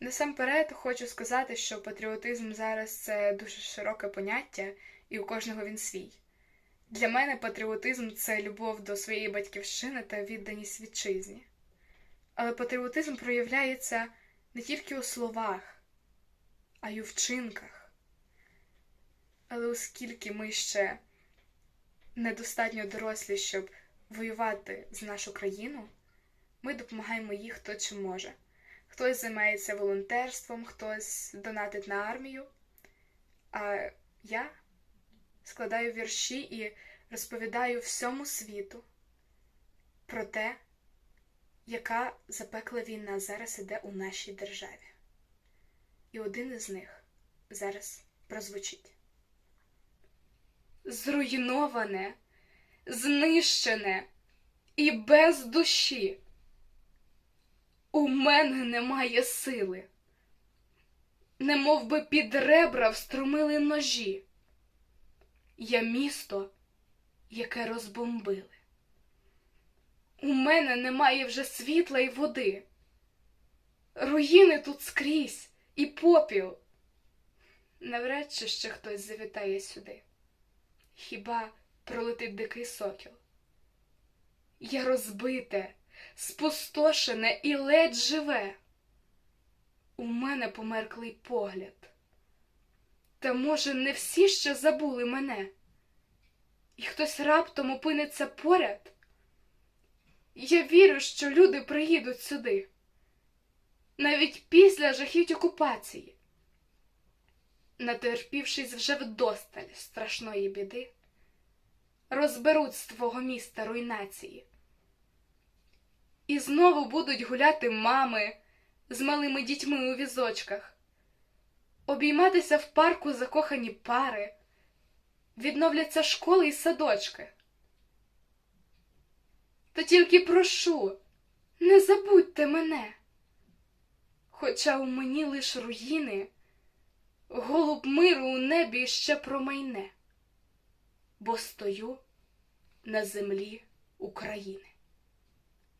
Насамперед хочу сказати, що патріотизм зараз це дуже широке поняття, і у кожного він свій. Для мене патріотизм це любов до своєї батьківщини та відданість вітчизні. Але патріотизм проявляється не тільки у словах, а й у вчинках. Але оскільки ми ще недостатньо дорослі, щоб воювати за нашу країну, ми допомагаємо їй хто чи може. Хтось займається волонтерством, хтось донатить на армію. А я складаю вірші і розповідаю всьому світу про те, яка запекла війна зараз іде у нашій державі. І один із них зараз прозвучить. Зруйноване, знищене і без душі. У мене немає сили, немов би під ребра встромили ножі. Я місто, яке розбомбили. У мене немає вже світла і води. Руїни тут скрізь і попіл. Навряд чи ще хтось завітає сюди. Хіба пролетить дикий сокіл? Я розбите, спустошене і ледь живе. У мене померклий погляд. Та, може, не всі ще забули мене, і хтось раптом опиниться поряд. Я вірю, що люди приїдуть сюди, навіть після жахіть окупації, натерпівшись вже вдосталь страшної біди, розберуть з твого міста руйнації. І знову будуть гуляти мами з малими дітьми у візочках, обійматися в парку закохані пари, відновляться школи і садочки. Та тільки прошу, не забудьте мене, хоча у мені лиш руїни, голуб миру у небі ще промайне, бо стою на землі України.